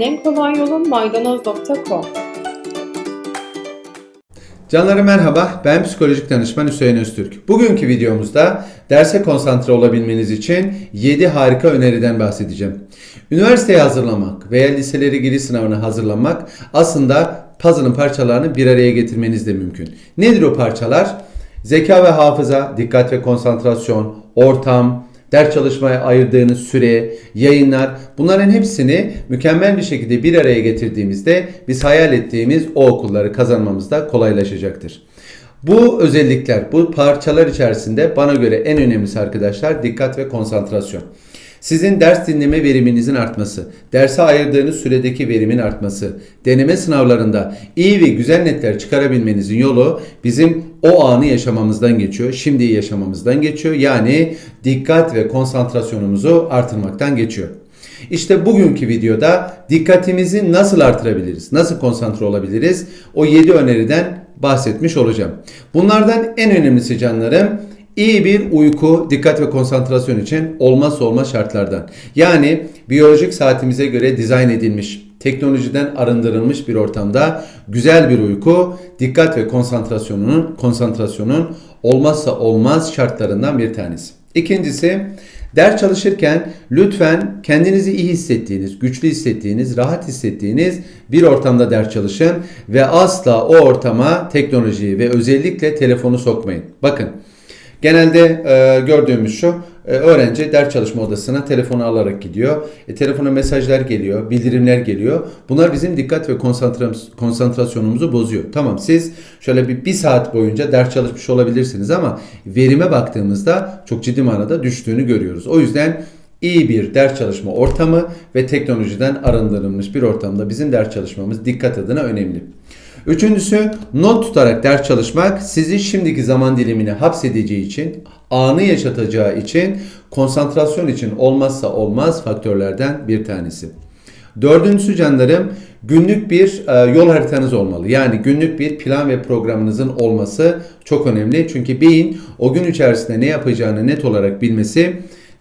En kolay yolun maydanoz.com Canlarım merhaba, ben psikolojik danışman Hüseyin Öztürk. Bugünkü videomuzda derse konsantre olabilmeniz için 7 harika öneriden bahsedeceğim. Üniversiteye hazırlamak veya liseleri giriş sınavına hazırlanmak aslında puzzle'ın parçalarını bir araya getirmeniz de mümkün. Nedir o parçalar? Zeka ve hafıza, dikkat ve konsantrasyon, ortam, ders çalışmaya ayırdığınız süre, yayınlar bunların hepsini mükemmel bir şekilde bir araya getirdiğimizde biz hayal ettiğimiz o okulları kazanmamız da kolaylaşacaktır. Bu özellikler, bu parçalar içerisinde bana göre en önemlisi arkadaşlar dikkat ve konsantrasyon. Sizin ders dinleme veriminizin artması, derse ayırdığınız süredeki verimin artması, deneme sınavlarında iyi ve güzel netler çıkarabilmenizin yolu bizim o anı yaşamamızdan geçiyor. Şimdiyi yaşamamızdan geçiyor. Yani dikkat ve konsantrasyonumuzu artırmaktan geçiyor. İşte bugünkü videoda dikkatimizi nasıl artırabiliriz? Nasıl konsantre olabiliriz? O 7 öneriden bahsetmiş olacağım. Bunlardan en önemlisi canlarım İyi bir uyku, dikkat ve konsantrasyon için olmazsa olmaz şartlardan. Yani biyolojik saatimize göre dizayn edilmiş, teknolojiden arındırılmış bir ortamda güzel bir uyku, dikkat ve konsantrasyonun konsantrasyonun olmazsa olmaz şartlarından bir tanesi. İkincisi Ders çalışırken lütfen kendinizi iyi hissettiğiniz, güçlü hissettiğiniz, rahat hissettiğiniz bir ortamda ders çalışın ve asla o ortama teknolojiyi ve özellikle telefonu sokmayın. Bakın Genelde e, gördüğümüz şu, e, öğrenci ders çalışma odasına telefonu alarak gidiyor. E, telefona mesajlar geliyor, bildirimler geliyor. Bunlar bizim dikkat ve konsantrasyonumuzu bozuyor. Tamam siz şöyle bir, bir saat boyunca ders çalışmış olabilirsiniz ama verime baktığımızda çok ciddi manada düştüğünü görüyoruz. O yüzden iyi bir ders çalışma ortamı ve teknolojiden arındırılmış bir ortamda bizim ders çalışmamız dikkat adına önemli. Üçüncüsü not tutarak ders çalışmak sizi şimdiki zaman dilimine hapsedeceği için, anı yaşatacağı için, konsantrasyon için olmazsa olmaz faktörlerden bir tanesi. Dördüncüsü canlarım günlük bir e, yol haritanız olmalı. Yani günlük bir plan ve programınızın olması çok önemli. Çünkü beyin o gün içerisinde ne yapacağını net olarak bilmesi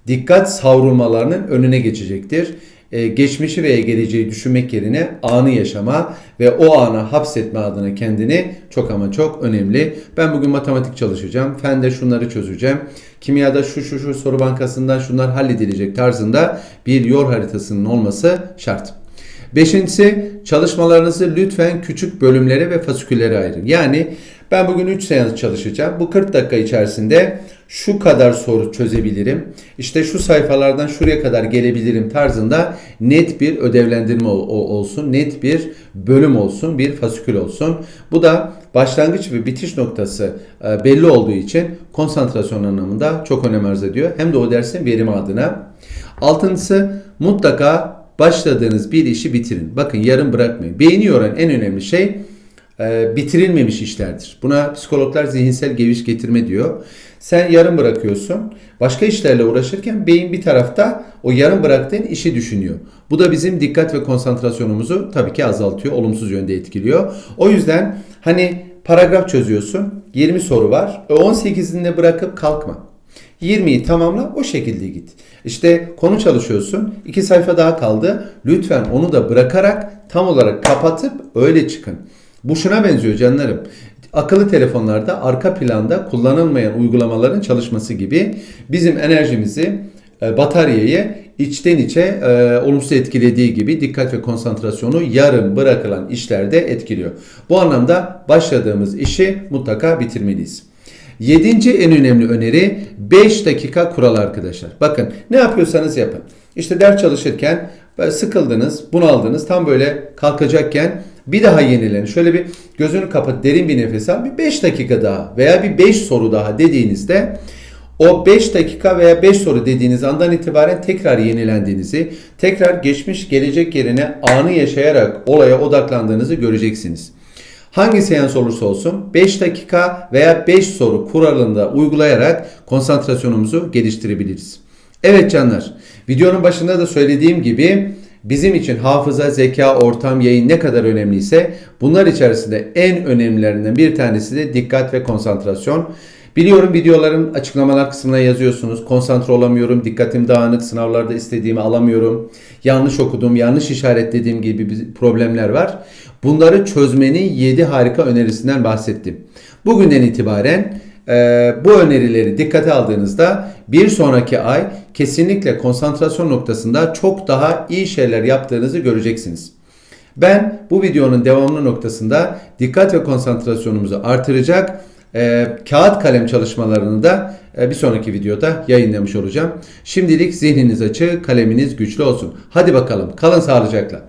dikkat savrulmalarının önüne geçecektir e, geçmişi veya geleceği düşünmek yerine anı yaşama ve o ana hapsetme adına kendini çok ama çok önemli. Ben bugün matematik çalışacağım. Fende şunları çözeceğim. Kimyada şu şu şu soru bankasından şunlar halledilecek tarzında bir yol haritasının olması şart. Beşincisi çalışmalarınızı lütfen küçük bölümlere ve fasiküllere ayırın. Yani ben bugün 3 seans çalışacağım. Bu 40 dakika içerisinde şu kadar soru çözebilirim. İşte şu sayfalardan şuraya kadar gelebilirim tarzında net bir ödevlendirme olsun. Net bir bölüm olsun. Bir fasikül olsun. Bu da başlangıç ve bitiş noktası e, belli olduğu için konsantrasyon anlamında çok önem arz ediyor. Hem de o dersin verimi adına. Altıncısı mutlaka başladığınız bir işi bitirin. Bakın yarım bırakmayın. Beğeni yoran en önemli şey e, bitirilmemiş işlerdir. Buna psikologlar zihinsel geviş getirme diyor. Sen yarım bırakıyorsun. Başka işlerle uğraşırken beyin bir tarafta o yarım bıraktığın işi düşünüyor. Bu da bizim dikkat ve konsantrasyonumuzu tabii ki azaltıyor, olumsuz yönde etkiliyor. O yüzden hani paragraf çözüyorsun, 20 soru var. 18'inde bırakıp kalkma. 20'yi tamamla o şekilde git. İşte konu çalışıyorsun. iki sayfa daha kaldı. Lütfen onu da bırakarak tam olarak kapatıp öyle çıkın. Bu şuna benziyor canlarım. Akıllı telefonlarda arka planda kullanılmayan uygulamaların çalışması gibi bizim enerjimizi e, bataryayı içten içe e, olumsuz etkilediği gibi dikkat ve konsantrasyonu yarım bırakılan işlerde etkiliyor. Bu anlamda başladığımız işi mutlaka bitirmeliyiz. Yedinci en önemli öneri 5 dakika kural arkadaşlar. Bakın ne yapıyorsanız yapın. İşte ders çalışırken sıkıldınız, bunaldınız, tam böyle kalkacakken bir daha yenilenin. Şöyle bir gözünü kapat, derin bir nefes al. Bir 5 dakika daha veya bir 5 soru daha dediğinizde o 5 dakika veya 5 soru dediğiniz andan itibaren tekrar yenilendiğinizi, tekrar geçmiş gelecek yerine anı yaşayarak olaya odaklandığınızı göreceksiniz. Hangi seans olursa olsun 5 dakika veya 5 soru kuralında uygulayarak konsantrasyonumuzu geliştirebiliriz. Evet canlar, videonun başında da söylediğim gibi bizim için hafıza, zeka, ortam, yayın ne kadar önemliyse bunlar içerisinde en önemlilerinden bir tanesi de dikkat ve konsantrasyon. Biliyorum videoların açıklamalar kısmına yazıyorsunuz. Konsantre olamıyorum, dikkatim dağınık, sınavlarda istediğimi alamıyorum. Yanlış okudum, yanlış işaretlediğim gibi problemler var. Bunları çözmenin 7 harika önerisinden bahsettim. Bugünden itibaren e, bu önerileri dikkate aldığınızda bir sonraki ay kesinlikle konsantrasyon noktasında çok daha iyi şeyler yaptığınızı göreceksiniz. Ben bu videonun devamlı noktasında dikkat ve konsantrasyonumuzu artıracak e, kağıt kalem çalışmalarını da e, bir sonraki videoda yayınlamış olacağım. Şimdilik zihniniz açık, kaleminiz güçlü olsun. Hadi bakalım, kalın sağlıcakla.